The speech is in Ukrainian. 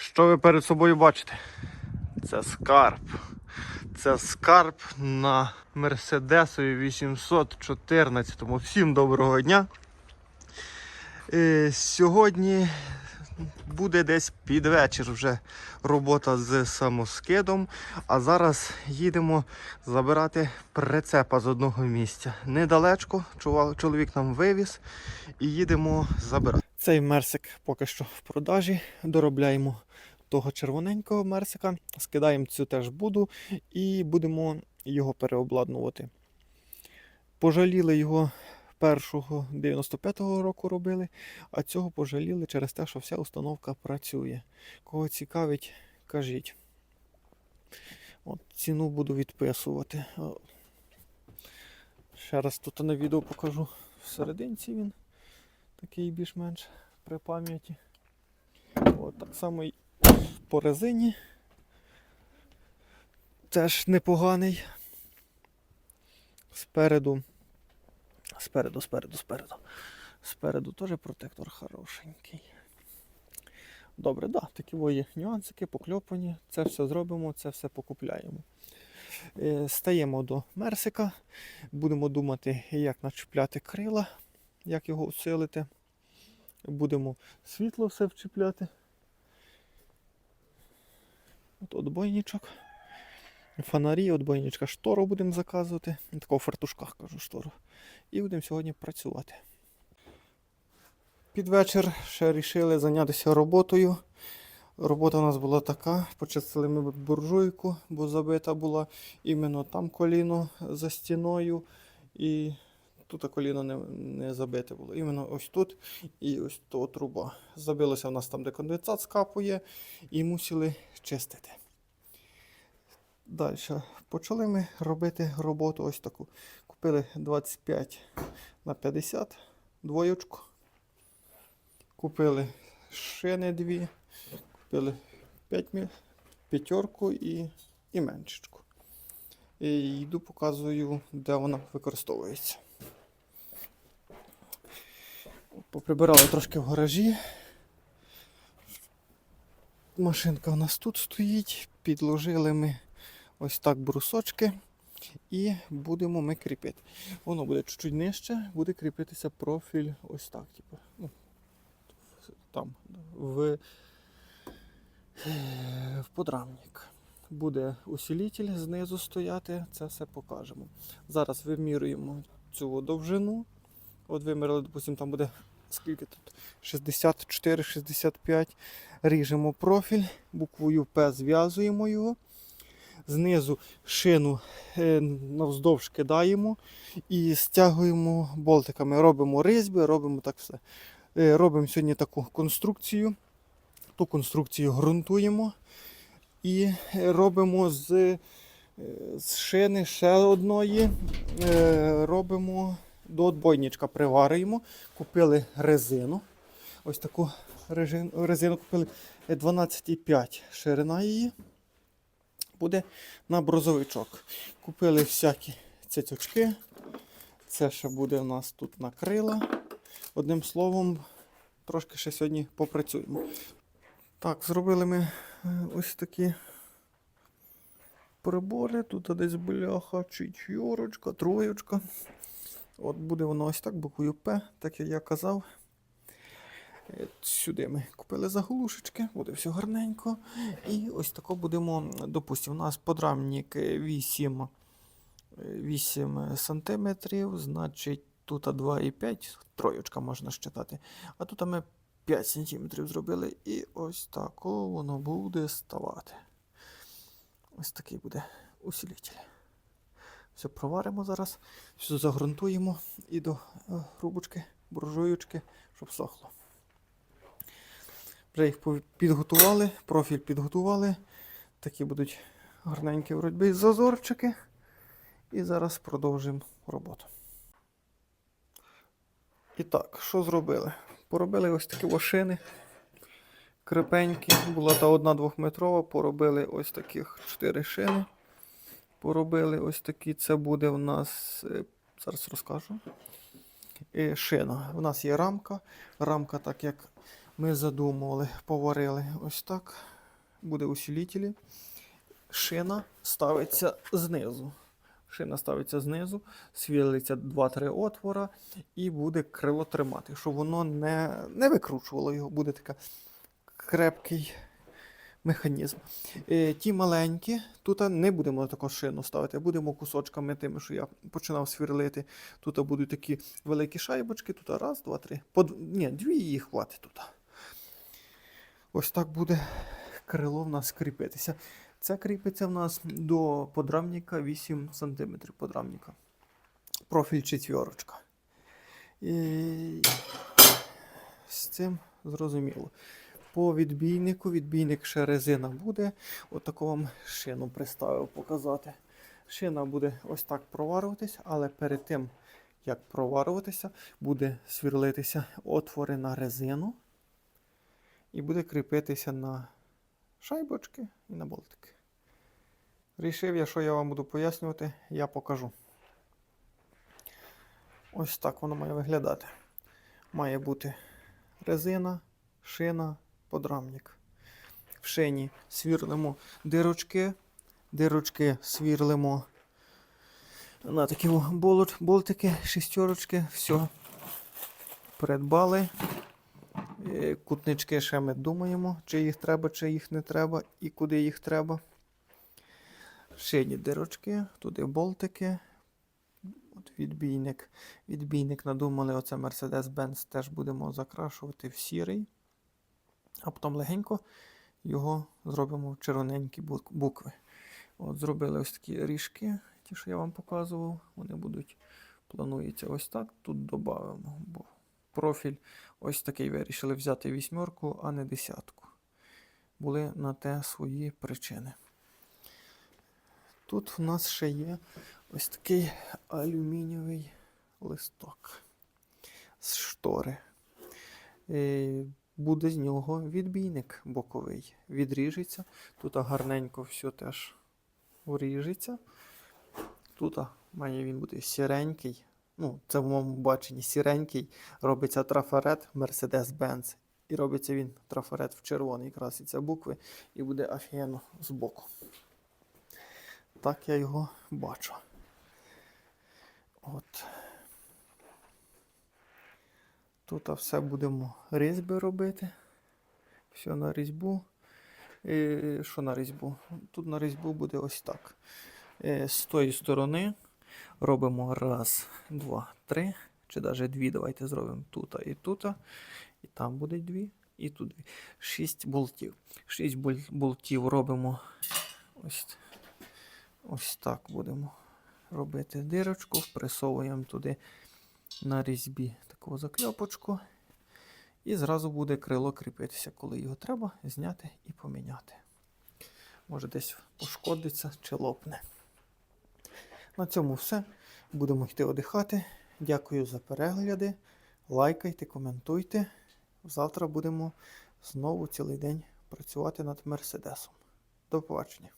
Що ви перед собою бачите? Це скарб. Це скарб на Мерседесові 814. Всім доброго дня. Е, Сьогодні буде десь під вечір вже робота з самоскидом. А зараз їдемо забирати прицепа з одного місця. Недалечко чоловік нам вивіз і їдемо забирати. Цей мерсик поки що в продажі. Доробляємо того червоненького мерсика, скидаємо цю теж буду і будемо його переобладнувати. Пожаліли його першого 95-го року робили, а цього пожаліли через те, що вся установка працює. Кого цікавить, кажіть. От ціну буду відписувати. Ще раз тут на відео покажу. Всерединці він такий більш-менш при пам'яті. От так само і по резині. Теж непоганий. Спереду. Спереду, спереду, спереду. Спереду теж протектор хорошенький. Добре, да, такі є нюансики, покльопані. Це все зробимо, це все покупляємо. Е, Стаємо до Мерсика. Будемо думати, як начіпляти крила, як його усилити. Будемо світло все вчіпляти. От отбойничок. Фонарі, отбойничка, штору будемо заказувати. Такого в фартушках кажу штору. І будемо сьогодні працювати. Під вечір ще вирішили зайнятися роботою. Робота у нас була така. Почистили ми буржуйку, бо забита була іменно там коліно за стіною. І тут коліно не, не забите було. Іменно ось тут і ось то труба. Забилося в нас там, де конденсат скапує, і мусили чистити. Далі почали ми робити роботу ось таку. Купили 25 на 50 двоєчку. Купили шини дві, купили 5 мі... п'ятерку і, і меншечку. І йду показую, де вона використовується. Поприбирали трошки в гаражі. Машинка у нас тут стоїть. Підложили ми ось так брусочки. І будемо ми кріпити. Воно буде чуть-чуть нижче, буде кріпитися профіль ось так. Типу, ну, там, в, в подрамник. Буде усилитель знизу стояти, це все покажемо. Зараз вимірюємо цю довжину. От виміряли, допустимо, там буде скільки тут? 64-65. Ріжемо профіль, буквою П зв'язуємо його. Знизу шину е, навздовж кидаємо і стягуємо болтиками. Робимо різьби, робимо так все. Е, Робимо сьогодні таку конструкцію. Ту конструкцію ґрунтуємо і робимо з, е, з шини ще одної. Робимо до отбойничка, приварюємо. Купили резину. Ось таку резину купили 12,5 ширина її буде на брозовичок. Купили всякі цятючки. Це ще буде у нас тут на крила. Одним словом, трошки ще сьогодні попрацюємо. Так, зробили ми е, ось такі прибори. Тут десь бляха, чотирочка, троєчка. От буде воно ось так, буквою П, так як я казав. Е, Сюди ми купили заглушечки, буде все гарненько. І ось тако будемо, допустимо, у нас подрамник 8, е, 8 см, значить тут 2,5, троєчка можна считати. А тут ми 5 см зробили, і ось так воно буде ставати. Ось такий буде усилитель. Все проваримо зараз, все загрунтуємо і до е, грубочки, буржуючки, щоб сохло. Вже їх підготували, профіль підготували. Такі будуть гарненькі вроді зазорчики. І зараз продовжуємо роботу. І так, що зробили? Поробили ось такі машини. Крепенькі. Була та одна двохметрова, поробили ось таких чотири шини. Поробили ось такі. Це буде в нас. е, Зараз розкажу. Е, Шина. У нас є рамка. Рамка, так як ми задумували, поварили ось так. Буде усилителі. Шина ставиться знизу. Шина ставиться знизу, свілиться 2-3 отвора і буде крило тримати, щоб воно не, не викручувало його, буде така крепкий механізм. Е, ті маленькі, тут не будемо таку шину ставити, будемо кусочками тими, що я починав свірлити. Тут будуть такі великі шайбочки, тут раз, два, три. По, ні, дві її хватить тут. Ось так буде крило в нас кріпитися. Це кріпиться в нас до подрамника 8 см подрамника. Профіль четвірочка. І з цим зрозуміло. По відбійнику, відбійник ще резина буде. Отаку вам шину приставив показати. Шина буде ось так проварюватися, але перед тим, як проварюватися, буде свірлитися отвори на резину і буде кріпитися на шайбочки і на болтики. Рішив я, що я вам буду пояснювати, я покажу. Ось так воно має виглядати. Має бути резина, шина, подрамник. В шині свірлимо дирочки, дирочки свірлимо на такі болот, болтики, шістерочки, все. Придбали. Е, Кутнички ще ми думаємо, чи їх треба, чи їх не треба, і куди їх треба. Шині дирочки, туди болтики. От відбійник. Відбійник надумали, оце Mercedes-Benz теж будемо закрашувати в сірий. А потім легенько його зробимо в червоненькі букви. От зробили ось такі ріжки, ті, що я вам показував. Вони будуть, планується ось так. Тут додамо, бо профіль ось такий вирішили взяти вісьмерку, а не десятку. Були на те свої причини. Тут в нас ще є ось такий алюмінієвий листок з штори. Буде з нього відбійник боковий. Відріжеться. Тут гарненько все теж уріжеться. Тут має він бути сіренький. Ну, це в моєму баченні сіренький. Робиться трафарет Mercedes-Benz. І робиться він трафарет в червоний, краситься букви, і буде офігенно збоку. Так я його бачу. От. Тут все будемо різьби робити. Все на різьбу. І, що на різьбу? Тут на різьбу буде ось так. Е, З тої сторони робимо раз, два, три. Чи навіть дві. Давайте зробимо тут і тут. І там буде дві, і тут дві. Шість болтів. Шість болтів робимо ось, ось так будемо робити дирочку, присовуємо туди на різьбі таку закльопочку. І зразу буде крило кріпитися, коли його треба зняти і поміняти. Може десь пошкодиться чи лопне. На цьому все. Будемо йти одихати. Дякую за перегляди. Лайкайте, коментуйте. Завтра будемо знову цілий день працювати над Мерседесом. До побачення.